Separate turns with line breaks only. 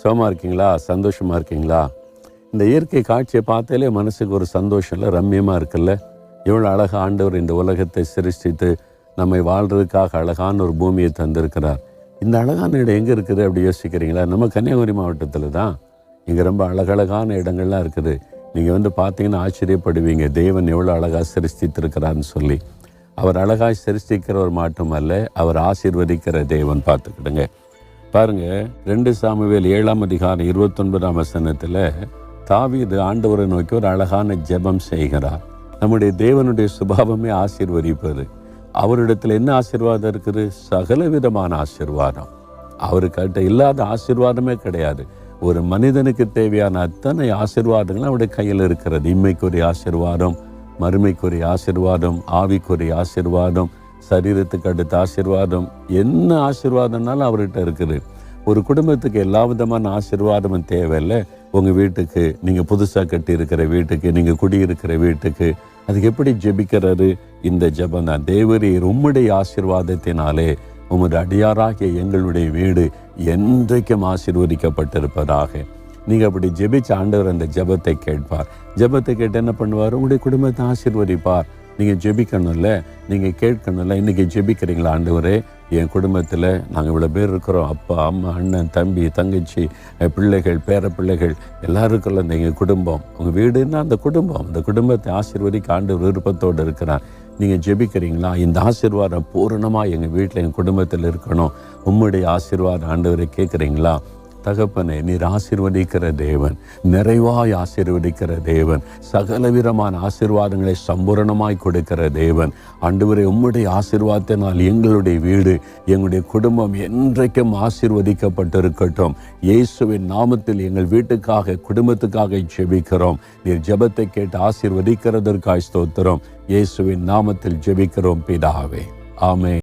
சுகமாக இருக்கீங்களா? சந்தோஷமாக இருக்கீங்களா? இந்த இயற்கை காட்சியை பார்த்தாலே மனசுக்கு ஒரு சந்தோஷம் இல்லை ரம்மியமாக இருக்குல்ல? எவ்வளோ அழகாக ஆண்டவர் இந்த உலகத்தை சிருஷ்டித்து நம்மை வாழ்கிறதுக்காக அழகான ஒரு பூமியை தந்திருக்கிறார். இந்த அழகான இடம் எங்கே இருக்குது அப்படி யோசிக்கிறீங்களா? நம்ம கன்னியாகுமரி மாவட்டத்தில் தான். இங்கே ரொம்ப அழகழகான இடங்கள்லாம் இருக்குது. நீங்கள் வந்து பார்த்தீங்கன்னா ஆச்சரியப்படுவீங்க தேவன் எவ்வளோ அழகாக சிருஷ்டித்திருக்கிறான்னு சொல்லி. அவர் அழகாய் சிருஷ்டிக்கிறவர் மட்டுமல்ல அவர் ஆசீர்வதிக்கிற தேவன் பார்த்துக்கிடுங்க. பாருங்க ரெண்டு சாமுவேல் ஏழாம் அதிகாரம் இருபத்தொன்பதாம் வசனத்தில் தாவீது ஆண்டவரை நோக்கி ஒரு அழகான ஜெபம் செய்கிறார். நம்முடைய தேவனுடைய சுபாவமே ஆசீர்வதிப்பது. அவரிடத்தில் என்ன ஆசீர்வாதம் இருக்குது? சகல விதமான ஆசீர்வாதம் அவருக்கிட்ட இல்லாத ஆசீர்வாதமே கிடையாது. ஒரு மனிதனுக்கு தேவையான அத்தனை ஆசீர்வாதங்களும் அவருடைய கையில் இருக்கிறது. இம்மைக்குரிய ஆசீர்வாதம் மறுமைக்குரிய ஆசீர்வாதம் ஆவிக்குரிய ஆசீர்வாதம் சரீரத்துக்கு அடுத்த ஆசீர்வாதம் என்ன ஆசீர்வாதம்னாலும் அவர்கிட்ட இருக்குது. ஒரு குடும்பத்துக்கு எல்லா விதமான ஆசீர்வாதமும் தேவையில்லை. உங்கள் வீட்டுக்கு நீங்கள் புதுசாக கட்டி இருக்கிற வீட்டுக்கு நீங்கள் குடியிருக்கிற வீட்டுக்கு அதுக்கு எப்படி ஜெபிக்கிறாரு இந்த ஜபம் தான். தேவரீர் உம்முடைய ஆசீர்வாதத்தினாலே உமது அடியாராகிய எங்களுடைய வீடு என்றைக்கும் ஆசீர்வதிக்கப்பட்டிருப்பதாக. நீங்கள் அப்படி ஜெபிச்ச ஆண்டவர் அந்த ஜெபத்தை கேட்பார். ஜெபத்தை கேட்டு என்ன பண்ணுவார்? உங்களுடைய குடும்பத்தை ஆசீர்வதிப்பார். நீங்கள் ஜெபிக்கணும்ல? நீங்கள் கேட்கணும்ல? இன்றைக்கி ஜெபிக்கிறீங்களா ஆண்டவரே? என் குடும்பத்தில் நாங்கள் இவ்வளோ பேர் இருக்கிறோம். அப்பா அம்மா அண்ணன் தம்பி தங்கச்சி பிள்ளைகள் பேர பிள்ளைகள் எல்லாருக்குள்ள இந்த எங்கள் குடும்பம். உங்கள் வீடுன்னா அந்த குடும்பம். அந்த குடும்பத்தை ஆசீர்வதிக்க ஆண்டு விருப்பத்தோடு இருக்கிறார். நீங்கள் ஜெபிக்கிறீங்களா? இந்த ஆசீர்வாதம் பூரணமாக எங்கள் வீட்டில் எங்கள் குடும்பத்தில் இருக்கணும். உம்முடைய ஆசீர்வாதம் ஆண்டவரை கேட்குறீங்களா? தகப்பனே நீர் ஆசிர்வதிக்கிற தேவன் நிறைவாய் ஆசீர்வதிக்கிற தேவன் சகலவிதமான ஆசீர்வாதங்களை சம்பூரணமாய் கொடுக்கிற தேவன். அன்றுவரை உம்முடைய ஆசிர்வாதத்தினால் எங்களுடைய வீடு எங்களுடைய குடும்பம் என்றைக்கும் ஆசிர்வதிக்கப்பட்டிருக்கட்டும். இயேசுவின் நாமத்தில் எங்கள் வீட்டுக்காக குடும்பத்துக்காக ஜெபிக்கிறோம். நீர் ஜெபத்தை கேட்டு ஆசிர்வதிக்கிறதற்காய் ஸ்தோத்திரம். இயேசுவின் நாமத்தில் ஜெபிக்கிறோம் பிதாவே. ஆமே